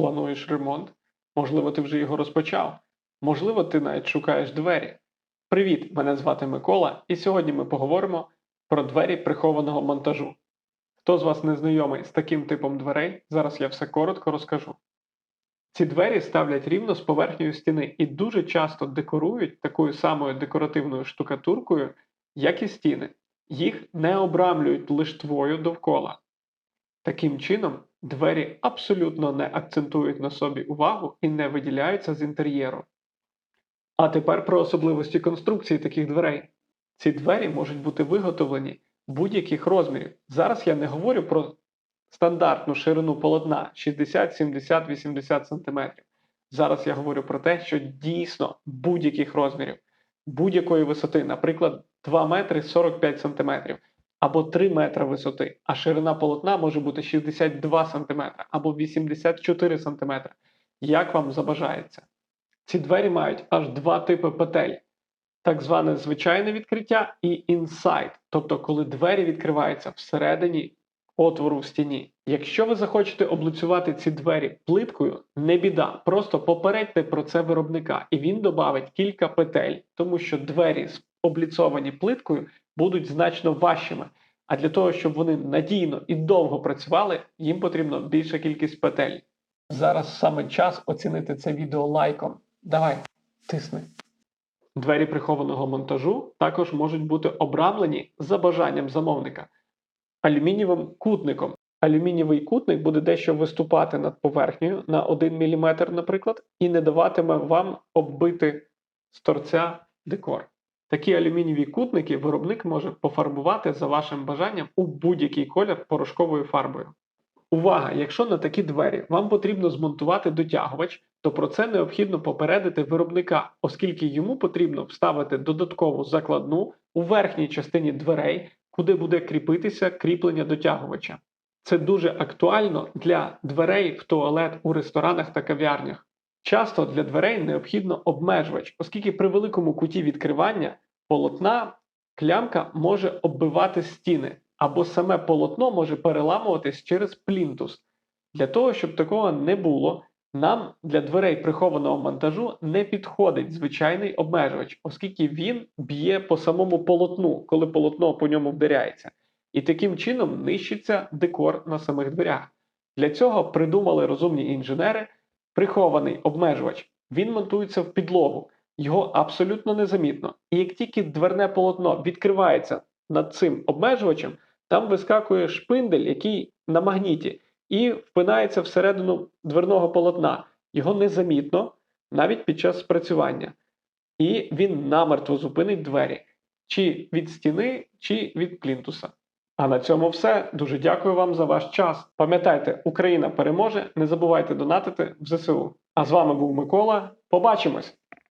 Плануєш ремонт? Можливо, ти вже його розпочав. Можливо, ти навіть шукаєш двері. Привіт! Мене звати Микола, і сьогодні ми поговоримо про двері прихованого монтажу. Хто з вас не знайомий з таким типом дверей, зараз я все коротко розкажу. Ці двері ставлять рівно з поверхнею стіни і дуже часто декорують такою самою декоративною штукатуркою, як і стіни. Їх не обрамлюють лиштвою довкола. Таким чином, двері абсолютно не акцентують на собі увагу і не виділяються з інтер'єру. А тепер про особливості конструкції таких дверей. Ці двері можуть бути виготовлені будь-яких розмірів. Зараз я не говорю про стандартну ширину полотна 60, 70, 80 см. Зараз я говорю про те, що дійсно будь-яких розмірів, будь-якої висоти, наприклад, 2 метри 45 см або 3 метри висоти, а ширина полотна може бути 62 см або 84 см. Як вам забажається? Ці двері мають аж два типи петель: так зване звичайне відкриття і інсайд, тобто коли двері відкриваються всередині отвору в стіні. Якщо ви захочете облицювати ці двері плиткою, не біда, просто попередьте про це виробника, і він додавить кілька петель, тому що двері з обліцовані плиткою будуть значно важчими. А для того, щоб вони надійно і довго працювали, їм потрібно більша кількість петель. Зараз саме час оцінити це відео лайком. Давай, тисни. Двері прихованого монтажу також можуть бути обрамлені за бажанням замовника алюмінієвим кутником. Алюмінієвий кутник буде дещо виступати над поверхнею на 1 мм, наприклад, і не даватиме вам оббити з торця декор. Такі алюмінієві кутники виробник може пофарбувати за вашим бажанням у будь-який колір порошковою фарбою. Увага! Якщо на такі двері вам потрібно змонтувати дотягувач, то про це необхідно попередити виробника, оскільки йому потрібно вставити додаткову закладну у верхній частині дверей, куди буде кріпитися кріплення дотягувача. Це дуже актуально для дверей в туалет у ресторанах та кав'ярнях. Часто для дверей необхідно обмежувач, оскільки при великому куті відкривання полотна клямка може оббивати стіни, або саме полотно може переламуватись через плінтус. Для того, щоб такого не було, нам для дверей прихованого монтажу не підходить звичайний обмежувач, оскільки він б'є по самому полотну, коли полотно по ньому вдаряється. І таким чином нищиться декор на самих дверях. Для цього придумали розумні інженери прихований обмежувач. Він монтується в підлогу, його абсолютно незамітно. І як тільки дверне полотно відкривається над цим обмежувачем, там вискакує шпиндель, який на магніті, і впинається всередину дверного полотна. Його незамітно навіть під час спрацювання. І він намертво зупинить двері чи від стіни, чи від плінтуса. А на цьому все. Дуже дякую вам за ваш час. Пам'ятайте, Україна переможе. Не забувайте донатити в ЗСУ. А з вами був Микола. Побачимось!